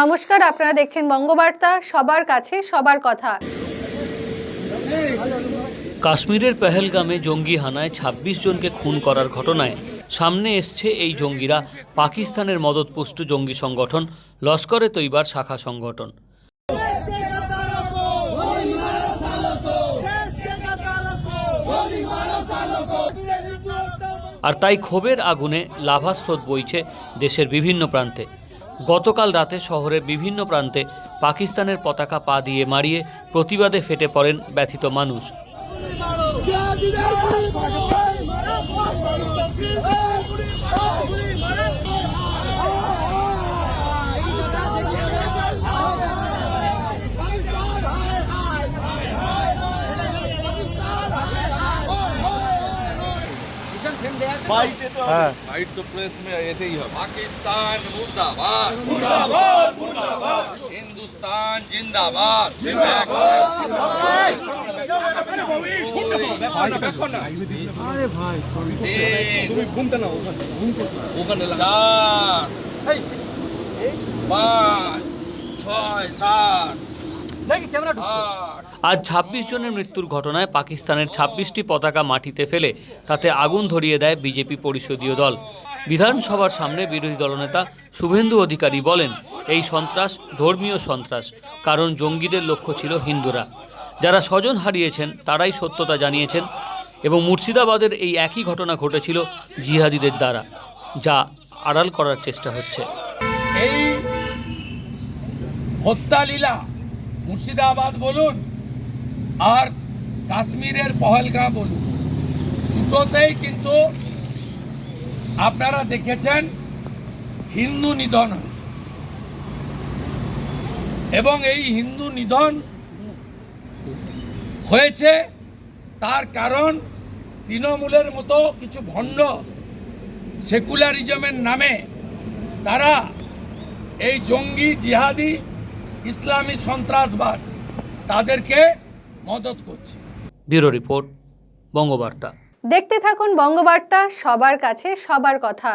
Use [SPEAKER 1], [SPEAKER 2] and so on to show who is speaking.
[SPEAKER 1] নমস্কার, আপনারা দেখছেন বঙ্গবার্তা, সবার কাছে সবার কথা।
[SPEAKER 2] কাশ্মীরের পেহেলগামে জঙ্গি হানায় ২৬ জনকে খুন করার ঘটনায় সামনে এসছে এই জঙ্গিরা। পাকিস্তানের মদতপুষ্ট জঙ্গি সংগঠন লস্করে তৈবার শাখা সংগঠন। আর তাই ক্ষোভের আগুনে লাভাস্রোত বইছে দেশের বিভিন্ন প্রান্তে। গতকাল রাতে শহরের বিভিন্ন প্রান্তে পাকিস্তানের পতাকা পা দিয়ে মারিয়ে প্রতিবাদে ফেটে পড়েন ব্যথিত মানুষ।
[SPEAKER 3] হ্যাঁ। লাইট
[SPEAKER 4] তো
[SPEAKER 3] প্রেস মে এতেই হবে পাকিস্তান মুর্দাবাদ মুর্দাবাদ
[SPEAKER 5] মুর্দাবাদ হিন্দুস্তান জিন্দাবাদ আরে ভাই তুমি ঘুমটা না ওখানে ওখানে পাঁচ ছয় সাত ক্যামেরা আট
[SPEAKER 2] আজ ২৬ জনের মৃত্যুর ঘটনায় পাকিস্তানের ২৬টি পতাকা মাটিতে ফেলে তাতে আগুন ধরিয়ে দেয় বিজেপি পরিষদীয় দল। বিধানসভার সামনে বিরোধী দলনেতা শুভেন্দু অধিকারী বলেন, এই সন্ত্রাস ধর্মীয় সন্ত্রাস, কারণ জঙ্গিদের লক্ষ্য ছিল হিন্দুরা। যারা স্বজন হারিয়েছেন, তারাই সত্যতা জানিয়েছেন এবং মুর্শিদাবাদের এই একই ঘটনা ঘটেছিল জিহাদিদের দ্বারা, যা আড়াল করার চেষ্টা হচ্ছে।
[SPEAKER 5] এই হত্যা লীলা মুর্শিদাবাদ বলুন আর কাশ্মীরের পহলগাঁ বলুন। দুটোতেই কিন্তু আপনারা দেখেছেন হিন্দু নিধন এবং এই হিন্দু নিধন হয়েছে তার কারণ তৃণমূলের মতো কিছু ভণ্ড সেকুলারিজমের নামে তারা এই জঙ্গি জিহাদি ইসলামী সন্ত্রাসবাদ তাদেরকে মদত করছে।
[SPEAKER 2] Bureau report Bangabarta.
[SPEAKER 1] দেখতে থাকুন বঙ্গবার্তা সবার কাছে সবার কথা।